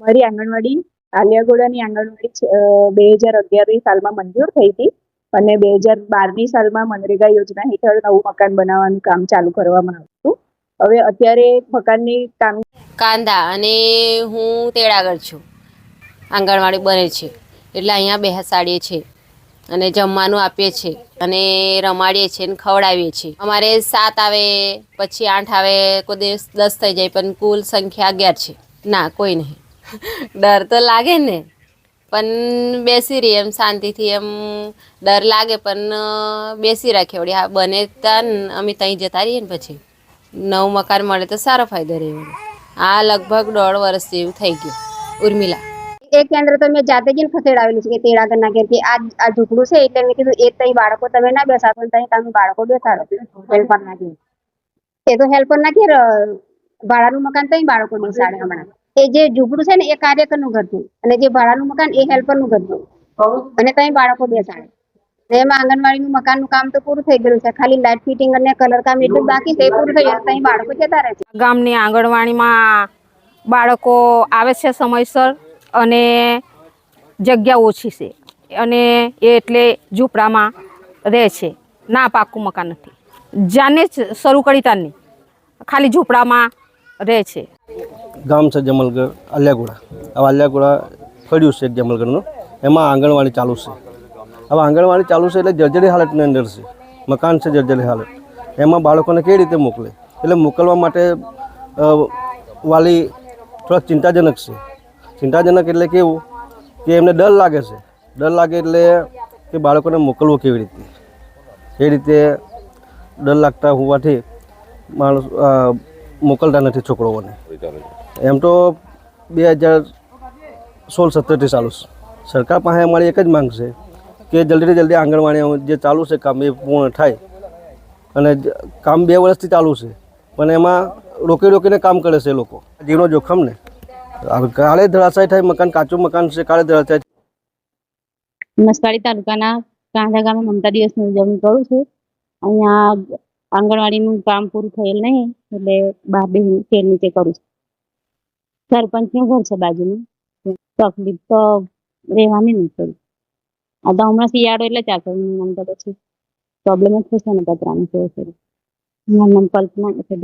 મારી આંગણવાડી આલિયાગોડાની આંગણવાડી બે હજાર અગિયારની સાલમાં મંજૂર થઈ હતી અને બે હજાર બારની સાલમાં મનરેગા યોજના હેઠળ નવું મકાન બનાવવાનું કામ ચાલુ કરવામાં આવ્યું હવે અત્યારે મકાનની કામ કાંદા અને હું તેડાગર છું. આંગણવાડી બને છે. એટલે અહીંયા બેસાડીએ છીએ અને જમવાનું આપીએ છીએ અને રમાડીએ છીએ અને ખવડાવીએ છીએ. અમારે સાત આવે પછી આઠ આવે કોઈ દિવસ દસ થઈ જાય પણ કુલ સંખ્યા અગિયાર છે. ના, કોઈ નહીં. ડર તો લાગે ને. પણ બેસી રહીએ એમ શાંતિથી એમ ડર લાગે, પણ બેસી રાખીએ વળી. હા, બને ત્યાં અમે ત્યાં જતા રહીએ ને પછી. નવું મકાન મળે તો સારો ફાયદો રહે આ લગભગ દોઢ વર્ષ જેવું થઈ ગયું, ઉર્મિલા. એ કેન્દ્ર તો મેં જાતે જઈને ખસેડાવેલું છે કે તેડાગરના ઘેર કે આ આ ઝૂંપડું છે એટલે મેં કીધું, એ તઈ બાળકો તમે ના બેસાડો ને તઈ તમે બાળકો બેસાડો, હેલ્પર ના એ તો હેલ્પર ના ઘેર ભાડાનું મકાન તઈ બાળકો બેસાડે હમણાં. એ જે ઝૂંપડું છે ને, એ કાર્યકરનું ઘર હતું અને જે ભાડાનું મકાન, એ હેલ્પરનું ઘર હતું અને તઈ બાળકો બેસાડે. ને એમાં આંગણવાડીનું મકાનનું કામ તો પૂરું થઈ ગયું છે. ખાલી લાઇટ ફિટિંગ અને કલર કામ એટલું બાકી છે પૂરું થઈ ગયું તઈ બાળકો જતા રહે છે. ગામની આંગણવાડીમાં બાળકો આવે છે સમયસર અને જગ્યા ઓછી છે. અને એ એટલે ઝૂંપડામાં રહે છે. ના પાકું મકાન નથી. જાને શરૂ કરી તારની. ખાલી ઝૂંપડામાં રહે છે. ગામ છે જમલગઢ આલિયાગોડા હવે આલિયાગોડા ફળ્યું છે જમલગઢનું. એમાં આંગણવાડી ચાલુ છે. હવે આંગણવાડી ચાલુ છે એટલે જર્જરી હાલતની અંદર છે. મકાન છે જર્જરી હાલત. એમાં બાળકોને કેવી રીતે મોકલે? એટલે મોકલવા માટે વાલી થોડાક ચિંતાજનક છે. ચિંતાજનક એટલે કેવું? કે એમને ડર લાગે છે. ડર લાગે એટલે કે બાળકોને મોકલવું કેવી રીતે? એ રીતે ડર લાગતા હોવાથી માણસ મોકલતા નથી છોકરાઓને. એમ તો બે હજાર સોળ સત્તરથી ચાલુ છે. સરકાર પાસે અમારી એક જ માંગ છે કે જલ્દીથી જલ્દી આંગણવાડી જે ચાલુ છે કામ એ પૂર્ણ થાય. અને કામ બે વર્ષથી ચાલુ છે. પણ એમાં રોકી રોકીને કામ કરે છે લોકો. જીવનો જોખમ ને. કાળે ધરાશાય થાય મકાન કાચું મકાન છે કાળે ધરાશાય નસવાડી તાલુકાના કાંધા ગામે મમતા દિવસની ઉજવણી કરું છું. અહીંયા આંગણવાડીનું કામ પૂરું થયેલ નહીં, એટલે બહાર બેસી શેર નીચે કરું છું. સરપંચનું ઘર છે બાજુનું. તકલીફ તો રહેવાની નથી થોડી. આ તો હમણાં શિયાળો એટલે ચાલશે આમ તો પછી પ્રોબ્લેમ જ થશે ને પતરાનું છે મારું કલ્પના છે